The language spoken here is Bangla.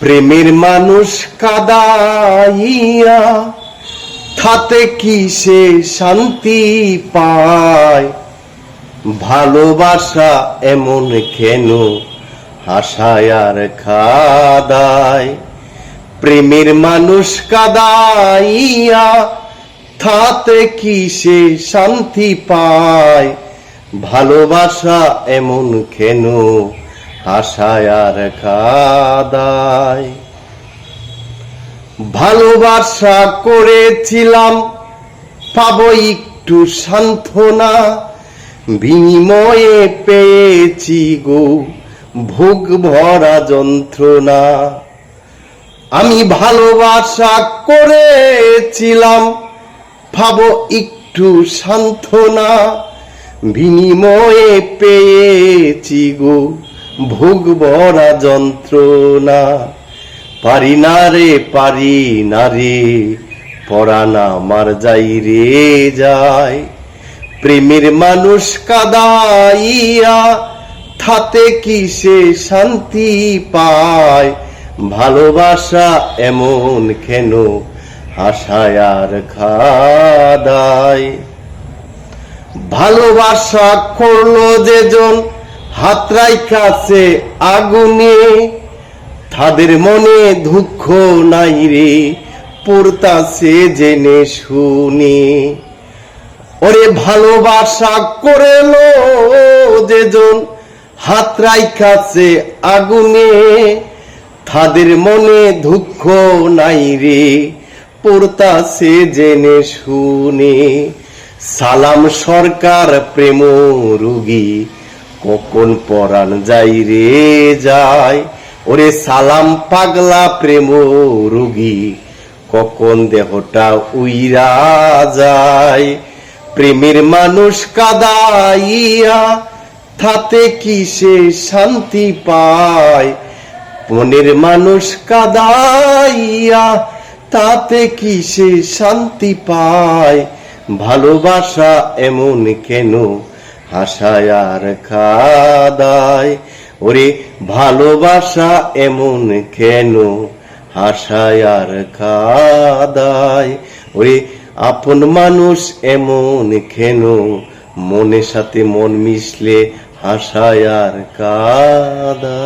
প্রেমের মানুষ কাদাইয়া থাতে কি সে শান্তি পায়? ভালোবাসা এমন কেন হাসায় আর খাদায় প্রেমের মানুষ কাদাইয়া থাতে কি সে শান্তি পায়? ভালোবাসা এমন কেন হাসায় আর খাদায়। ভালোবাসা করেছিলাম, পাবো একটু সান্ত্বনা। বিনিময়ে পেয়েছি গো ভোগ ভরা যন্ত্রণা। আমি ভালোবাসা করেছিলাম, পাবো একটু সান্ত্বনা। বিনিময়ে পেয়েছি গো ভোগ ভরা যন্ত্রণা। পারি না রে, পারি না রে, পরানা মার যাই রে যায়। প্রেমের মানুষ কাদাইয়া থাতে কি সে শান্তি পায়? ভালোবাসা এমন কেন হাসায় আর খাদায়? ভালোবাসা করল যেজন হাতরাই কাছে আগুনে। তাদের মনে দুঃখ নাই রে, পড়তাছে জেনে শুনে। ওরে ভালোবাসা করেলো যেজন হাতরাই কাছে আগুনে। তাদের মনে দুঃখ নাই রে, পড়তাছে জেনে শুনে। সালাম সরকার প্রেম রুগী কখন পরাণ যাই রে যায় ওরে সালাম পাগলা প্রেম রুগী, কখন দেহটা উইরা যায়? প্রেমের মানুষ কাদাইয়া তাতে কি সে শান্তি পায়? মনের মানুষ কাদাইয়া তাতে কি সে শান্তি পায়? ভালোবাসা এমন কেন হাসায় আর খাদায়, ওরে ভালোবাসা এমন কেন? হাসায় খাদায়, ওরে আপন মানুষ এমন কেন? মনের সাথে মন মিশলে হাসায় আর কাদায়